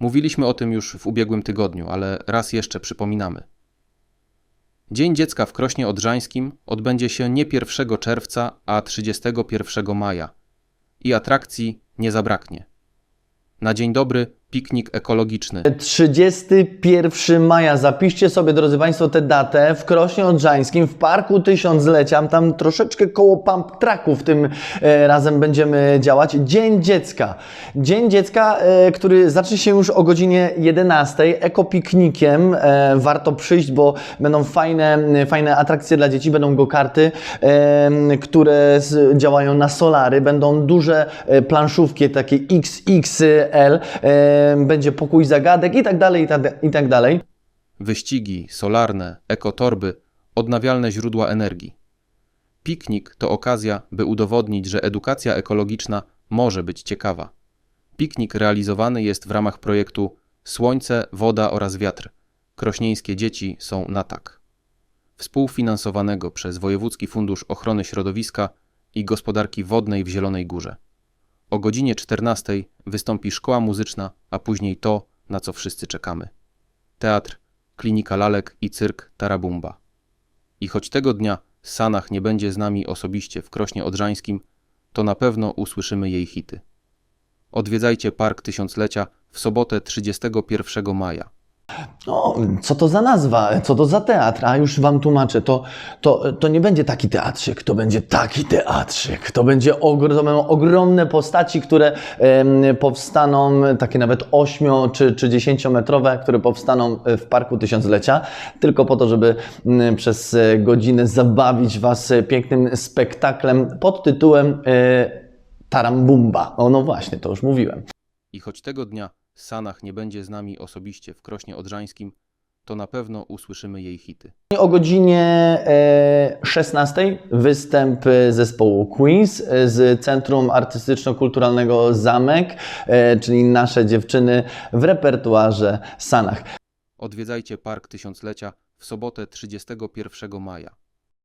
Mówiliśmy o tym już w ubiegłym tygodniu, ale raz jeszcze przypominamy. Dzień Dziecka w Krośnie Odrzańskim odbędzie się nie 1 czerwca, a 31 maja i atrakcji nie zabraknie. Na dzień dobry piknik ekologiczny. 31 maja. Zapiszcie sobie, drodzy Państwo, tę datę w Krośnie Odrzańskim, w Parku Tysiąclecia. Tam troszeczkę koło pump tracków tym e, razem będziemy działać. Dzień Dziecka. Dzień Dziecka, e, który zacznie się już o godzinie 11. Ekopiknikiem. E, warto przyjść, bo będą fajne, fajne atrakcje dla dzieci. Będą go-karty, e, które z, działają na solary. Będą duże e, planszówki, takie XXL. E, będzie pokój zagadek i tak dalej, tak, i tak dalej. Wyścigi, solarne, ekotorby, odnawialne źródła energii. Piknik to okazja, by udowodnić, że edukacja ekologiczna może być ciekawa. Piknik realizowany jest w ramach projektu Słońce, woda oraz wiatr. Krośnieńskie dzieci są na tak. Współfinansowanego przez Wojewódzki Fundusz Ochrony Środowiska i Gospodarki Wodnej w Zielonej Górze. O godzinie 14 wystąpi szkoła muzyczna, a później to, na co wszyscy czekamy. Teatr, klinika lalek i cyrk Tarabumba. I choć tego dnia Sanach nie będzie z nami osobiście w Krośnie Odrzańskim, to na pewno usłyszymy jej hity. Odwiedzajcie Park Tysiąclecia w sobotę 31 maja. O, co to za nazwa? Co to za teatr? A już Wam tłumaczę. To, to, to nie będzie taki teatrzyk, to będzie taki teatrzyk. To będzie to będą ogromne postaci, które powstaną, takie nawet 8 czy, czy 10-metrowe, które powstaną w Parku Tysiąclecia, tylko po to, żeby przez e, godzinę zabawić Was e, pięknym spektaklem pod tytułem e, Tarambumba. O, no właśnie, to już mówiłem. I choć tego dnia Sanach nie będzie z nami osobiście w Krośnie Odrzańskim, to na pewno usłyszymy jej hity. O godzinie e, 16 występ zespołu Queens e, z Centrum Artystyczno-Kulturalnego Zamek, e, czyli nasze dziewczyny w repertuarze Sanach. Odwiedzajcie Park Tysiąclecia w sobotę 31 maja.